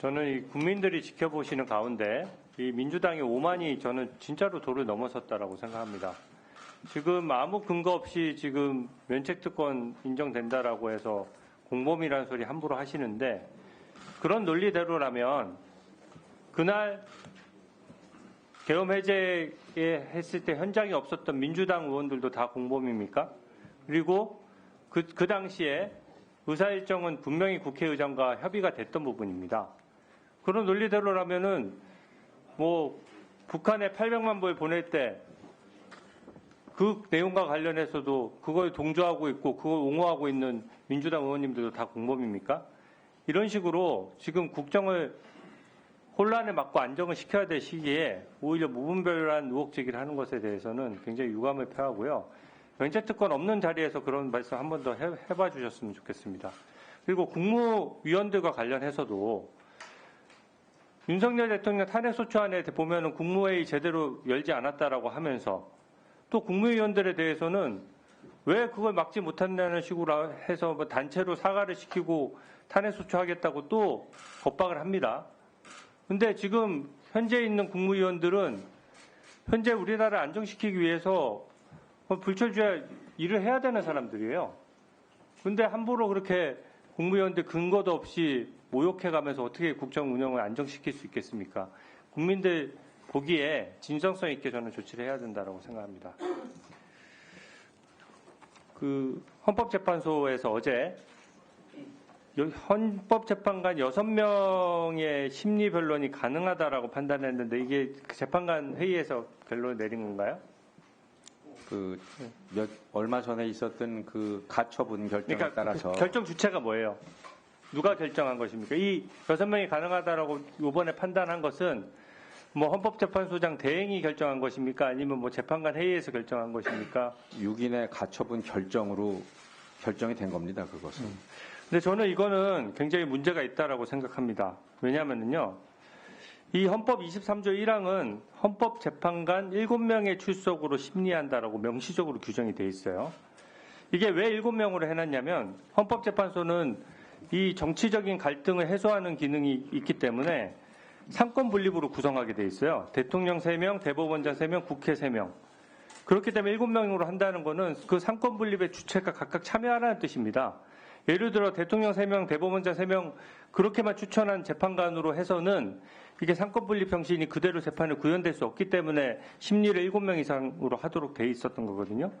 저는 이 국민들이 지켜보시는 가운데 이 민주당의 오만이 저는 진짜로 도를 넘어섰다라고 생각합니다. 지금 아무 근거 없이 지금 면책특권 인정된다라고 해서 공범이라는 소리 함부로 하시는데 그런 논리대로라면 그날 계엄 해제에 했을 때 현장에 없었던 민주당 의원들도 다 공범입니까? 그리고 그, 그 당시에 의사일정은 분명히 국회의장과 협의가 됐던 부분입니다. 그런 논리대로라면은 뭐 북한에 800만 불 보낼 때 그 내용과 관련해서도 그걸 동조하고 있고 그걸 옹호하고 있는 민주당 의원님들도 다 공범입니까? 이런 식으로 지금 국정을 혼란에 맞고 안정을 시켜야 될 시기에 오히려 무분별한 의혹 제기를 하는 것에 대해서는 굉장히 유감을 표하고요. 면책특권 없는 자리에서 그런 말씀 한 번 더 해봐 주셨으면 좋겠습니다. 그리고 국무위원들과 관련해서도 윤석열 대통령 탄핵소추안에 보면은 국무회의 제대로 열지 않았다라고 하면서 또 국무위원들에 대해서는 왜 그걸 막지 못한다는 식으로 해서 뭐 단체로 사과를 시키고 탄핵소추하겠다고 또 겁박을 합니다. 근데 지금 현재 있는 국무위원들은 현재 우리나라를 안정시키기 위해서 불철주야 일을 해야 되는 사람들이에요. 근데 함부로 그렇게 국무위원들 근거도 없이 모욕해가면서 어떻게 국정 운영을 안정시킬 수 있겠습니까? 국민들 보기에 진정성 있게 저는 조치를 해야 된다고 생각합니다. 그 헌법재판소에서 어제 헌법재판관 6명의 심리 변론이 가능하다라고 판단했는데 이게 그 재판관 회의에서 결론을 내린 건가요? 그 몇 얼마 전에 있었던 그 가처분 결정에 그러니까 따라서 그 결정 주체가 뭐예요? 누가 결정한 것입니까? 이 여섯 명이 가능하다라고 이번에 판단한 것은 뭐 헌법재판소장 대행이 결정한 것입니까? 아니면 뭐 재판관 회의에서 결정한 것입니까? 6인의 가처분 결정으로 결정이 된 겁니다. 그것은. 음. 근데 저는 이거는 굉장히 문제가 있다라고 생각합니다. 왜냐하면요. 이 헌법 23조 1항은 헌법재판관 7명의 출석으로 심리한다라고 명시적으로 규정이 돼 있어요. 이게 왜 7명으로 해놨냐면 헌법재판소는 이 정치적인 갈등을 해소하는 기능이 있기 때문에 상권 분립으로 구성하게 돼 있어요. 대통령 3명, 대법원장 3명, 국회 3명. 그렇기 때문에 7명으로 한다는 거는 그 상권 분립의 주체가 각각 참여하라는 뜻입니다. 예를 들어 대통령 3명, 대법원장 3명 그렇게만 추천한 재판관으로 해서는 이게 상권 분립 형식이 그대로 재판을 구현될 수 없기 때문에 심리를 7명 이상으로 하도록 돼 있었던 거거든요.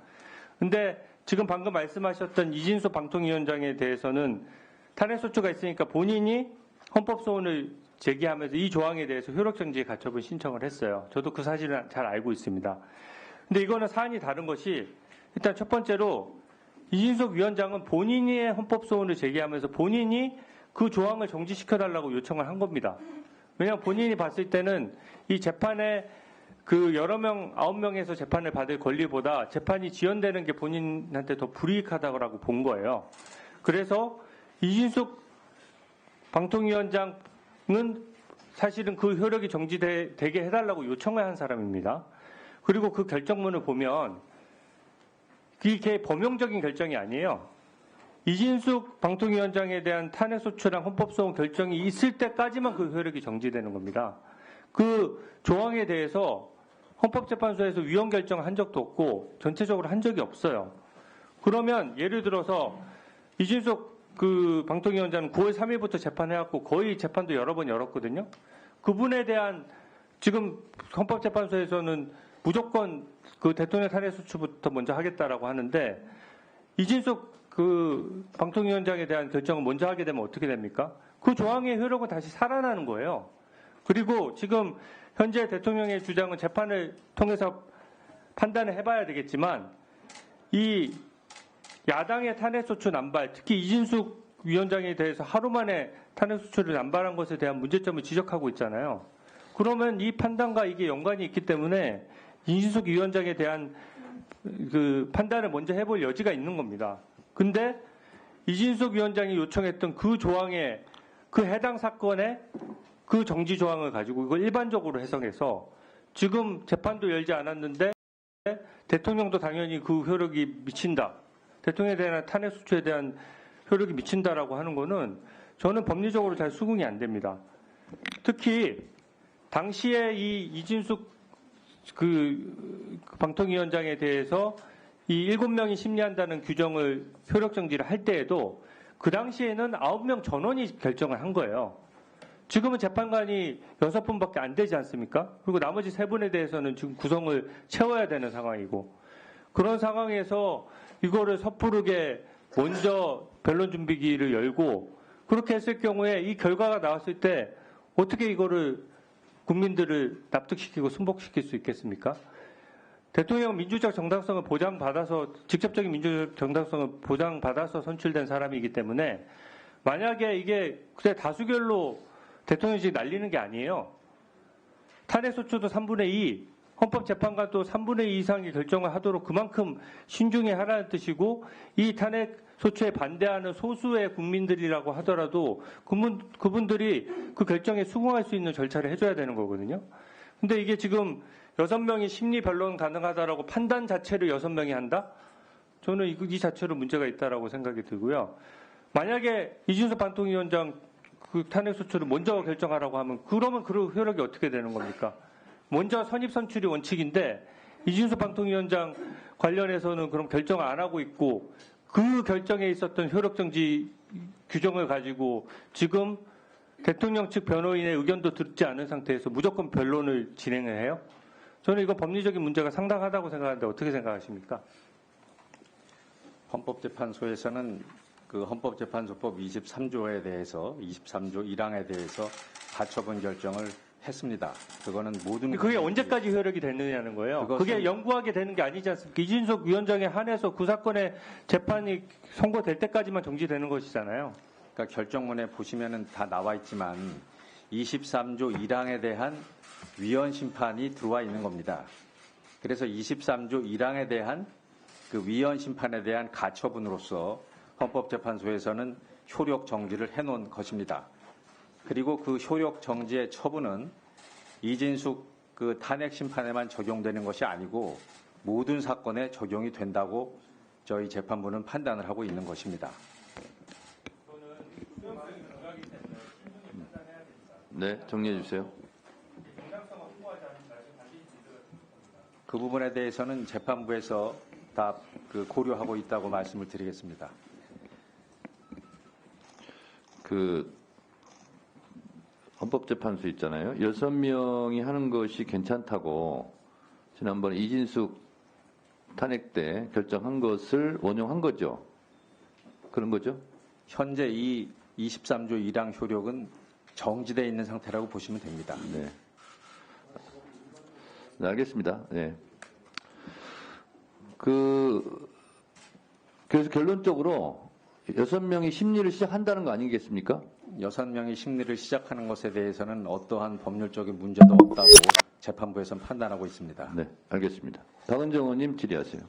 근데 지금 방금 말씀하셨던 이진수 방통위원장에 대해서는 탄핵소추가 있으니까 본인이 헌법소원을 제기하면서 이 조항에 대해서 효력정지 가처분 신청을 했어요. 저도 그 사실을 잘 알고 있습니다. 근데 이거는 사안이 다른 것이 일단 첫 번째로 이진석 위원장은 본인의 헌법소원을 제기하면서 본인이 그 조항을 정지시켜달라고 요청을 한 겁니다. 왜냐하면 본인이 봤을 때는 이 재판에 그 여러 명, 아홉 명에서 재판을 받을 권리보다 재판이 지연되는 게 본인한테 더 불이익하다고 본 거예요. 그래서 이진숙 방통위원장은 사실은 그 효력이 정지되게 해달라고 요청을 한 사람입니다. 그리고 그 결정문을 보면 이게 범용적인 결정이 아니에요. 이진숙 방통위원장에 대한 탄핵소추랑 헌법소원 결정이 있을 때까지만 그 효력이 정지되는 겁니다. 그 조항에 대해서 헌법재판소에서 위헌 결정을 한 적도 없고 전체적으로 한 적이 없어요. 그러면 예를 들어서 이진숙 그 방통위 원장은 9월 3일부터 재판해왔고 거의 재판도 여러 번 열었거든요. 그분에 대한 지금 헌법재판소에서는 무조건 그 대통령 탄핵 수출부터 먼저 하겠다라고 하는데 이진숙 그 방통위원장에 대한 결정을 먼저 하게 되면 어떻게 됩니까? 그 조항의 효력은 다시 살아나는 거예요. 그리고 지금 현재 대통령의 주장은 재판을 통해서 판단을 해봐야 되겠지만 이 야당의 탄핵소추 남발, 특히 이진숙 위원장에 대해서 하루 만에 탄핵소추를 남발한 것에 대한 문제점을 지적하고 있잖아요. 그러면 이 판단과 이게 연관이 있기 때문에 이진숙 위원장에 대한 그 판단을 먼저 해볼 여지가 있는 겁니다. 근데 이진숙 위원장이 요청했던 그 조항에 그 해당 사건의 그 정지 조항을 가지고 이걸 일반적으로 해석해서 지금 재판도 열지 않았는데 대통령도 당연히 그 효력이 미친다. 대통령에 대한 탄핵 수추에 대한 효력이 미친다라고 하는 거는 저는 법리적으로 잘 수긍이 안 됩니다. 특히 당시에 이 이진숙 그 방통위원장에 대해서 이 일곱 명이 심리한다는 규정을 효력 정지를 할 때에도 그 당시에는 아홉 명 전원이 결정을 한 거예요. 지금은 재판관이 여섯 분밖에 안 되지 않습니까? 그리고 나머지 세 분에 대해서는 지금 구성을 채워야 되는 상황이고 그런 상황에서 이거를 섣부르게 먼저 변론 준비기를 열고 그렇게 했을 경우에 이 결과가 나왔을 때 어떻게 이거를 국민들을 납득시키고 승복시킬 수 있겠습니까? 대통령 민주적 정당성을 보장받아서 직접적인 민주적 정당성을 보장받아서 선출된 사람이기 때문에 만약에 이게 그냥 다수결로 대통령직 날리는 게 아니에요. 탄핵 소추도 3분의 2, 헌법재판관도 3분의 2 이상의 결정을 하도록 그만큼 신중히 하라는 뜻이고 이 탄핵 소추에 반대하는 소수의 국민들이라고 하더라도 그분, 그분들이 그 결정에 수긍할 수 있는 절차를 해줘야 되는 거거든요. 근데 이게 지금 여섯 명이 심리 변론 가능하다라고 판단 자체를 여섯 명이 한다? 저는 이, 이 자체로 문제가 있다라고 생각이 들고요. 만약에 이준석 반통위원장 그 탄핵 소추를 먼저 결정하라고 하면 그러면 그 효력이 어떻게 되는 겁니까? 먼저 선입 선출이 원칙인데 이준석 방통위원장 관련해서는 그럼 결정을 안 하고 있고 그 결정에 있었던 효력 정지 규정을 가지고 지금 대통령 측 변호인의 의견도 듣지 않은 상태에서 무조건 변론을 진행을 해요? 저는 이건 법리적인 문제가 상당하다고 생각하는데 어떻게 생각하십니까? 헌법재판소에서는 그 헌법재판소법 23조에 대해서 23조 1항에 대해서 가처분 결정을 했습니다. 그거는 모든 그게 언제까지 효력이 되느냐는 거예요. 그게 영구하게 되는 게 아니지 않습니까? 이준석 위원장에 한해서 그 사건의 재판이 선고될 때까지만 정지되는 것이잖아요. 그러니까 결정문에 보시면은 다 나와 있지만 23조 1항에 대한 위헌 심판이 들어와 있는 겁니다. 그래서 23조 1항에 대한 그 위헌 심판에 대한 가처분으로서 헌법재판소에서는 효력 정지를 해놓은 것입니다. 그리고 그 효력 정지의 처분은 이진숙 그 탄핵 심판에만 적용되는 것이 아니고 모든 사건에 적용이 된다고 저희 재판부는 판단을 하고 있는 것입니다. 네, 정리해 주세요. 그 부분에 대해서는 재판부에서 다 그 고려하고 있다고 말씀을 드리겠습니다. 그 헌법재판소 있잖아요. 여섯 명이 하는 것이 괜찮다고 지난번에 이진숙 탄핵 때 결정한 것을 원용한 거죠. 그런 거죠? 현재 이 23조 1항 효력은 정지되어 있는 상태라고 보시면 됩니다. 네. 네, 알겠습니다. 네. 그 그래서 결론적으로 여섯 명이 심리를 시작한다는 거 아니겠습니까? 여섯 명이 심리를 시작하는 것에 대해서는 어떠한 법률적인 문제도 없다고 재판부에서는 판단하고 있습니다. 네, 알겠습니다. 박은정 의원님 질의하세요.